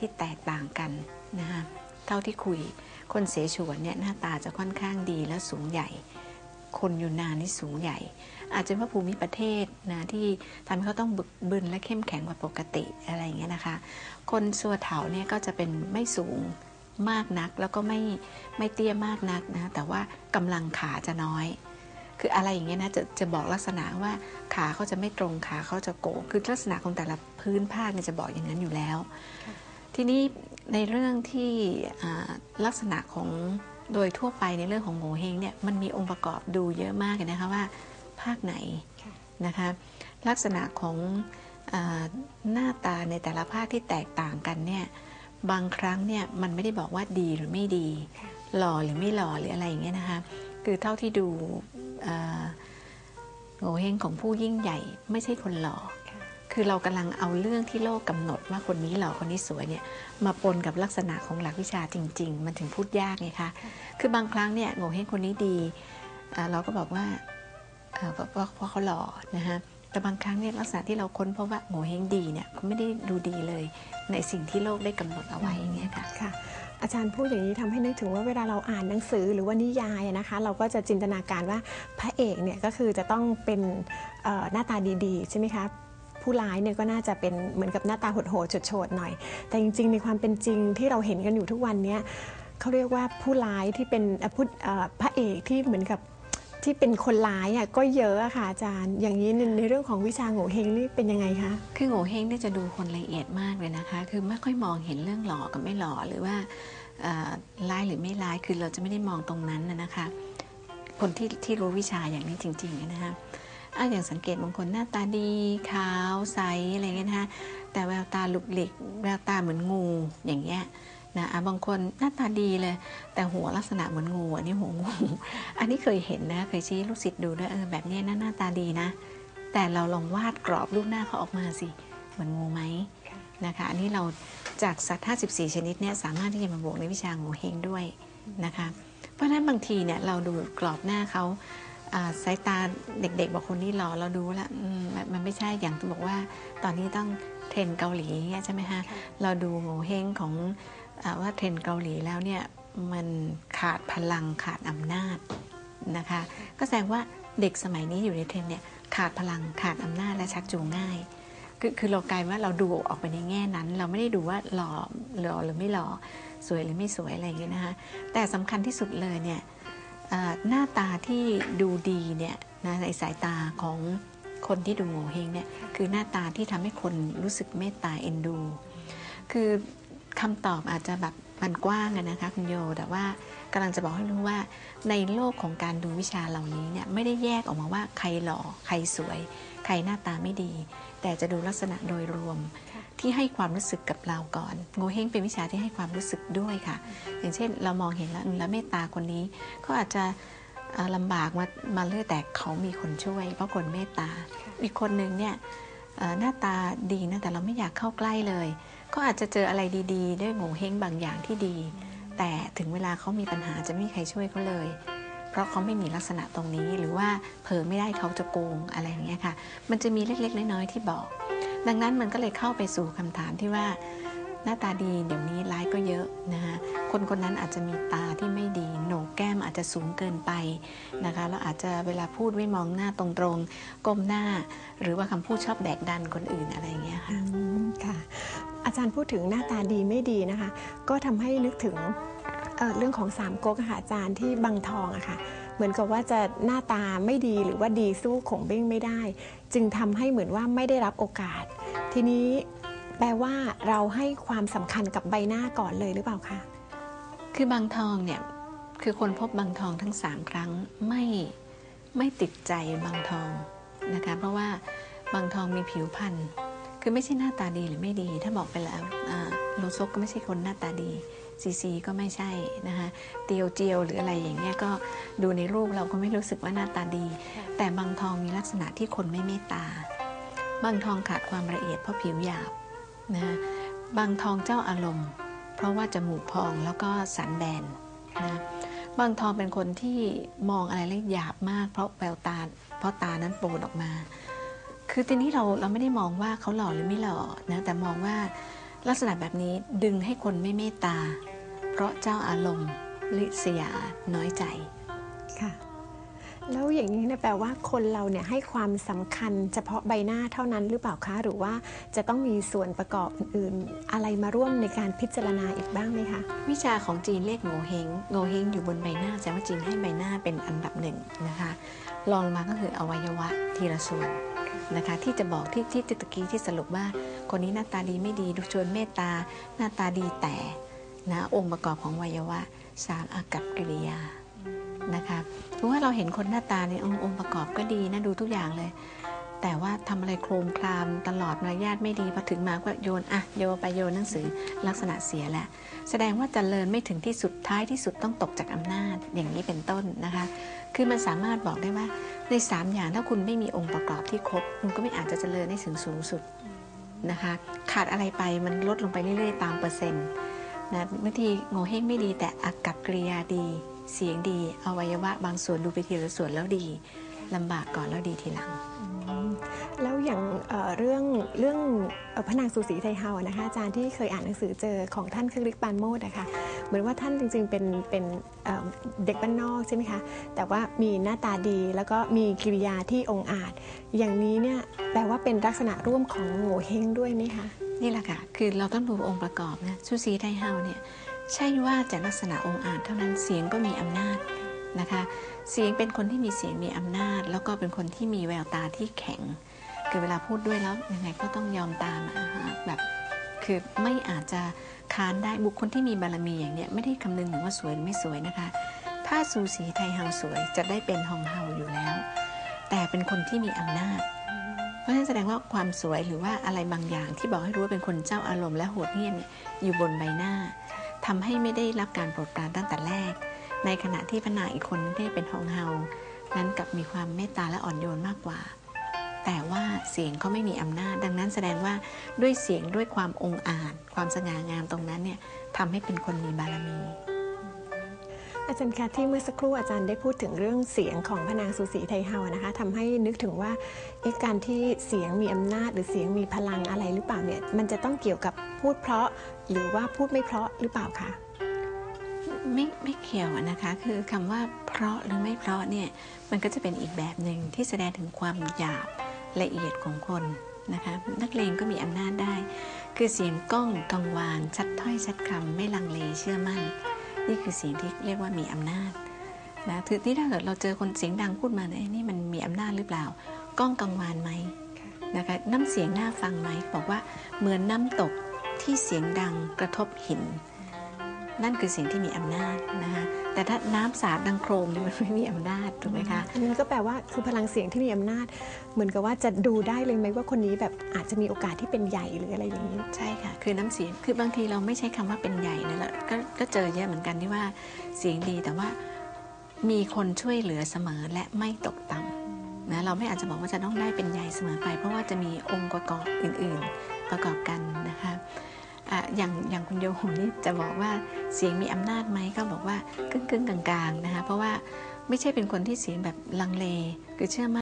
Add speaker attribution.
Speaker 1: ที่แตกต่างกันนะคะเท่าที่คุยคนเสฉวนเนี่ยหน้าตาจะค่อนข้างดีและสูงใหญ่ คนยูนนานนี่สูงใหญ่ อาจจะว่าภูมิประเทศนะที่ทำให้เขาต้องบึกบึนและเข้มแข็งกว่าปกติอะไรอย่างเงี้ยนะคะ คนสัวเถาเนี่ยก็จะเป็นไม่สูงมากนักแล้วก็ไม่ไม่เตี้ยมากนักนะแต่ว่ากำลังขาจะน้อย คืออะไรอย่างเงี้ยนะจะจะบอกลักษณะว่าขาเขาจะไม่ตรงขาเขาจะโก่งคือลักษณะของแต่ละพื้นภาคเนี่ยจะบอกอย่างนั้นอยู่แล้ว ทีนี้ในเรื่องที่อ่าลักษณะของโดยทั่วไปในเรื่องของโงเฮงเนี่ยมันมีองค์ประกอบดูเยอะมากเลยนะคะว่าภาคไหน
Speaker 2: ค่ะ
Speaker 1: นะคะลักษณะของอาหน้าตาในแต่ละภาคที่แตกต่างกันเนี่ยบางครั้งเนี่ยมันไม่ได้บอกว่าดีหรือไม่ดี หล่อหรือไม่หล่อหรืออะไรอย่างเงี้ยนะคะคือเท่าที่ดูอ่าโงเฮงของผู้ยิ่งใหญ่ไม่ใช่คนหล่อ
Speaker 2: ค่ะ
Speaker 1: คือเรากำลังเอาเรื่องที่โลกกำหนดว่าคนนี้หล่อคนนี้สวยเนี่ยมาปนกับลักษณะของหลักวิชาจริง ๆ มันถึงพูดยากไงคะคือบางครั้งเนี่ยโง่เฮงคนนี้ดีอ่าเราก็บอกว่าเอ่อเพราะเพราะเพราะเขาหล่อนะคะแต่บางครั้งเนี่ยลักษณะที่เราค้นพบว่าโง่เฮงดีเนี่ยเขาไม่ได้ดูดีเลยในสิ่งที่โลกได้กำหนดเอาไว้อย่างเงี้ยค่ะ
Speaker 2: ค่ะอาจารย์พูดอย่างนี้ทำให้นึกถึงว่าเวลาเราอ่านหนังสือหรือว่านิยายอะนะคะ เราก็จะจินตนาการว่าพระเอกเนี่ยก็คือจะต้องเป็นเอ่อหน้าตาดีๆ ใช่ไหมคะ ผู้ร้ายเนี่ยก็น่าจะเป็นเหมือนกับหน้าตาโหดๆโฉดๆหน่อย แต่จริงๆในความเป็นจริงที่เราเห็นกันอยู่ทุกวันเนี้ยเขาเรียกว่าผู้ร้ายที่เป็นผู้พระเอกที่เหมือนกับที่เป็นคนร้ายอะก็เยอะอะค่ะอาจารย์ อย่างนี้ในเรื่องของวิชาโง่เฮงนี่เป็นยังไงคะ
Speaker 1: คือโง่เฮงนี่จะดูคนละเอียดมากเลยนะคะ คือไม่ค่อยมองเห็นเรื่องหล่อกับไม่หล่อหรือว่าเอ่อร้ายหรือไม่ร้ายคือเราจะไม่ได้มองตรงนั้นนะนะคะ คนที่ที่รู้วิชาอย่างนี้จริงๆนะคะ อะอย่างสังเกตบางคนหน้าตาดีขาวใสอะไรเงี้ยนะคะแต่แววตาหลุกหลิกแววตาเหมือนงูอย่างเงี้ยนะบางคนหน้าตาดีเลย แต่หัวลักษณะเหมือนงูอันนี้หัวงูอันนี้เคยเห็นนะเคยชี้ลูกศิษย์ดูด้วยเออแบบนี้ยนะหน้าตาดีนะ แต่เราลองวาดกรอบรูปหน้าเขาออกมาสิเหมือนงูไหมนะคะอันนี้เราจากสัตว์ 54 ชนิดเนี่ยสามารถที่จะมาบวกในวิชาโงูเฮงด้วยนะคะเพราะฉะนั้นบางทีเนี่ยเราดูกรอบหน้าเขา สายตาเด็กๆบอกคนนี้หล่อเราดูแล้วมมันไม่ใช่อย่างที่บอกว่า ตอนนี้ต้องเทรนเกาหลีเงี้ยใช่ไหมฮะเราดูโงเฮงของอว่าเทรนเกาหลีแล้วเนี่ยมันขาดพลังขาดอำนาจนะคะ ก็แสดงว่าเด็กสมัยนี้อยู่ในเทรนเนี่ยขาดพลังขาดอำนาจและชักจูงง่าย คือคือเรากลายว่าเราดูออกไปในแง่นั้น เราไม่ได้ดูว่าหล่อหล่อหรือไม่หล่อสวยหรือไม่สวยอะไรอย่างเงี้ยนะคะแต่สำคัญที่สุดเลยเนี่ย หน้าตาที่ดูดีเนี่ยนะในสายตาของคนที่ดูโงเฮงเนี่ยคือหน้าตาที่ทำให้คนรู้สึกเมตตาเอ็นดู คือคำตอบอาจจะแบบมันกว้างนะคะคุณโย แต่ว่ากำลังจะบอกให้รู้ว่าในโลกของการดูวิชาเหล่านี้เนี่ยไม่ได้แยกออกมาว่าใครหล่อใครสวย ใครหน้าตาไม่ดี แต่จะดูลักษณะโดยรวม ที่ให้ความรู้สึกกับเราก่อน โงเฮงเป็นวิชาที่ให้ความรู้สึกด้วยค่ะ อย่างเช่น เรามองเห็นแล้วอืมแล้วเมตตาคนนี้ก็อาจจะเอ่อลำบากมามาเรื่อยแต่เขามีคนช่วย เพราะคนเมตตา อีกคนหนึ่งเนี่ยเอ่อหน้าตาดีนะแต่เราไม่อยากเข้าใกล้เลย ก็อาจจะเจออะไรดีๆ ด้วยโงเฮงบางอย่างที่ดี แต่ถึงเวลาเขามีปัญหาจะไม่มีใครช่วยเขาเลย เพราะเขาไม่มีลักษณะตรงนี้หรือว่าเผลอไม่ได้เขาจะโกงอะไรอย่างเงี้ยค่ะ มันจะมีเล็กๆน้อยๆที่บอก ดังนั้นมันก็เลยเข้าไปสู่คำถามที่ว่าหน้าตาดีเดี๋ยวนี้ร้ายก็เยอะนะคะคนคนนั้นอาจจะมีตาที่ไม่ดีโหนกแก้มอาจจะสูงเกินไปนะคะแล้วอาจจะเวลาพูดไม่มองหน้าตรงๆก้มหน้า หรือว่าคำพูดชอบแดกดันคนอื่นอะไรอย่างเงี้ยค่ะ
Speaker 2: อืมค่ะ อาจารย์พูดถึงหน้าตาดีไม่ดีนะคะ ก็ทำให้นึกถึงเเรื่องของสามก๊กอะค่ะอาจารย์ที่บางทองอะค่ะเหมือนกับว่าจะหน้าตาไม่ดีหรือว่าดีสู้ขงเบ้งไม่ได้ จึงทำให้เหมือนว่าไม่ได้รับโอกาส ทีนี้แปลว่าเราให้ความสำคัญกับใบหน้าก่อนเลยหรือเปล่าคะ
Speaker 1: คือบางทองเนี่ย คือคนพบบางทองทั้งสามครั้งไม่ไม่ติดใจบางทองนะคะ เพราะว่าบางทองมีผิวพรรณคือไม่ใช่หน้าตาดีหรือไม่ดี ถ้าบอกไปแล้วโลซกก็ไม่ใช่คนหน้าตาดีซีซีก็ไม่ใช่นะคะเตียวเจียวหรืออะไรอย่างเงี้ยก็ดูในรูปเราก็ไม่รู้สึกว่าหน้าตาดี แต่บางทองมีลักษณะที่คนไม่เมตตา บางทองขาดความละเอียดเพราะผิวหยาบนะบางทองเจ้าอารมณ์ เพราะว่าจมูกพองแล้วก็สันแบนนะบางทองเป็นคนที่มองอะไรแล้วหยาบมาก เพราะแววตาเพราะตานั้นโปรดออกมา คือทีนี้เราเราไม่ได้มองว่าเขาหล่อหรือไม่หล่อนะแต่มองว่าลักษณะแบบนี้ดึงให้คนไม่เมตตา เพราะเจ้าอารมณ์ลิษยาน้อยใจ
Speaker 2: แล้วอย่างนี้เนี่ยแปลว่าคนเราเนี่ยให้ความสำคัญเฉพาะใบหน้าเท่านั้นหรือเปล่าคะ หรือว่าจะต้องมีส่วนประกอบอื่นๆ อะไรมาร่วมในการพิจารณาอีกบ้างไหมคะ
Speaker 1: วิชาของจีนเรียกโงเฮงโงเฮงอยู่บนใบหน้าแสดงว่าจีนให้ใบหน้าเป็นอันดับหนึ่งนะคะรองลงมาก็คืออวัยวะทีละส่วนนะคะ ที่จะบอกที่ที่ตะกี้ที่สรุปว่า คนนี้หน้าตาดีไม่ดีดูชวนเมตตา หน้าตาดีแต่นะองค์ประกอบของอวัยวะสามอากับกิริยา นะคะเพราะว่าเราเห็นคนหน้าตาในยองค์องค์ประกอบก็ดีนะดูทุกอย่างเลย แต่ว่าทำอะไรโครมครามตลอดมารยาทไม่ดีพอถึงมาก็โยนอะโยนไปโยนหนังสือลักษณะเสียแหละ แสดงว่าจเจริญไม่ถึงที่สุดท้ายที่สุดต้องตกจากอำนาจอย่างนี้เป็นต้นนะคะ คือมันสามารถบอกได้ว่าใน 3 อย่างถ้าคุณไม่มีองค์ประกอบที่ครบ คุณก็ไม่อาจจะเจริญได้ถึงสูงสุดนะคะ ขาดอะไรไปมันลดลงไปเรื่อยๆ ตามเปอร์เซ็นต์นะบางทีโงเฮงไม่ดีแต่อากับกริยาดี เสียงดีอวัยวะบางส่วนดูไปทีละส่วนแล้วดีลำบากก่อนแล้วดีทีหลัง
Speaker 2: แล้วอย่างเอ่อเรื่องเรื่องเอ่อพระนางสุสีไทยเฮาอะนะคะอาจารย์ที่เคยอ่านหนังสือเจอของท่านคึกฤทธิ์ปานโมดนะคะเหมือนว่าท่านจริงๆเป็นเป็นเอ่อเด็กบ้านนอกใช่ไหมคะแต่ว่ามีหน้าตาดีแล้วก็มีกิริยาที่องอาจ อย่างนี้เนี่ยแปลว่าเป็นลักษณะร่วมของโง่เฮงด้วยไหมคะ
Speaker 1: นี่แหละค่ะ คือเราต้องดูองค์ประกอบนะซูซีไทเฮาเนี่ย ใช่ว่าจะลักษณะองค์อาจเท่านั้นเสียงก็มีอำนาจนะคะ เสียงเป็นคนที่มีเสียงมีอำนาจ แล้วก็เป็นคนที่มีแววตาที่แข็งคือเวลาพูดด้วยแล้วยังไงก็ต้องยอมตามแบบคือไม่อาจจะค้านได้บุคคลที่มีบารมีอย่างเนี้ยไม่ได้คำนึงถึงว่าสวยหรือไม่สวยนะคะ ถ้าซูสีไทยเฮาสวยจะได้เป็นฮองเฮาอยู่แล้ว แต่เป็นคนที่มีอำนาจเพราะฉะนั้นแสดงว่าความสวยหรือว่าอะไรบางอย่างที่บอกให้รู้ว่าเป็นคนเจ้าอารมณ์และโหดเหี้ยมเนี่ยอยู่บนใบหน้า ทำให้ไม่ได้รับการโปรดปรานตั้งแต่แรก ในขณะที่พระนางอีกคนที่เป็นฮองเฮา นั้นกลับมีความเมตตาและอ่อนโยนมากกว่า แต่ว่าเสียงเขาไม่มีอำนาจ ดังนั้นแสดงว่าด้วยเสียงด้วยความองอาจ ความสง่างามตรงนั้นเนี่ยทำให้เป็นคนมีบารมี
Speaker 2: อาจารย์คะที่เมื่อสักครู่อาจารย์ได้พูดถึงเรื่องเสียงของพนางสุสีไทยเฮานะคะทำให้นึกถึงว่าการที่เสียงมีอำนาจ หรือเสียงมีพลังอะไรหรือเปล่าเนี่ยมันจะต้องเกี่ยวกับพูดเพราะ หรือว่าพูดไม่เพราะหรือเปล่าคะ
Speaker 1: ไม่ไม่เกี่ยวนะคะคือคำว่าเพราะหรือไม่เพราะเนี่ยมันก็จะเป็นอีกแบบหนึ่งที่แสดงถึงความหยาบละเอียดของคนนะคะนักเลงก็มีอำนาจได้ คือเสียงก้องกังวานชัดถ้อยชัดคำไม่ลังเลเชื่อมั่น นี่คือเสียงที่เรียกว่ามีอำนาจนะถือที่ถ้าเกิดเราเจอคนเสียงดังพูดมาเนี่ยนี่มันมีอำนาจหรือเปล่าก้องกังวานไหมนะคะน้ำเสียงน่าฟังไหมบอกว่าเหมือนน้ำตกที่เสียงดังกระทบหิน นั่นคือสิ่งที่มีอำนาจนะคะแต่ถ้าน้ำสาดดังโครมเนี่ยมันไม่มีอำนาจถูกไหมคะ
Speaker 2: อันนี้ก็แปลว่าคือพลังเสียงที่มีอำนาจ เหมือนกับว่าจะดูได้เลยไหมว่าคนนี้แบบอาจจะมีโอกาสที่เป็นใหญ่หรืออะไรอย่างนี้
Speaker 1: ใช่ค่ะ คือน้ำเสียงคือบางทีเราไม่ใช้คำว่าเป็นใหญ่นะแล้วก็ก็เจอเยอะเหมือนกันที่ว่าเสียงดีแต่ว่ามีคนช่วยเหลือเสมอและไม่ตกต่ำนะเราไม่อาจจะบอกว่าจะต้องได้เป็นใหญ่เสมอไป เพราะว่าจะมีองค์ประกอบอื่น ๆ ประกอบกันนะคะ อย่างอย่างคุณโยโหนี่จะบอกว่าเสียงมีอำนาจไหมก็บอกว่ากึ่งๆกลางๆนะคะเพราะว่าไม่ใช่เป็นคนที่เสียงแบบลังเลคือเชื่อมั่น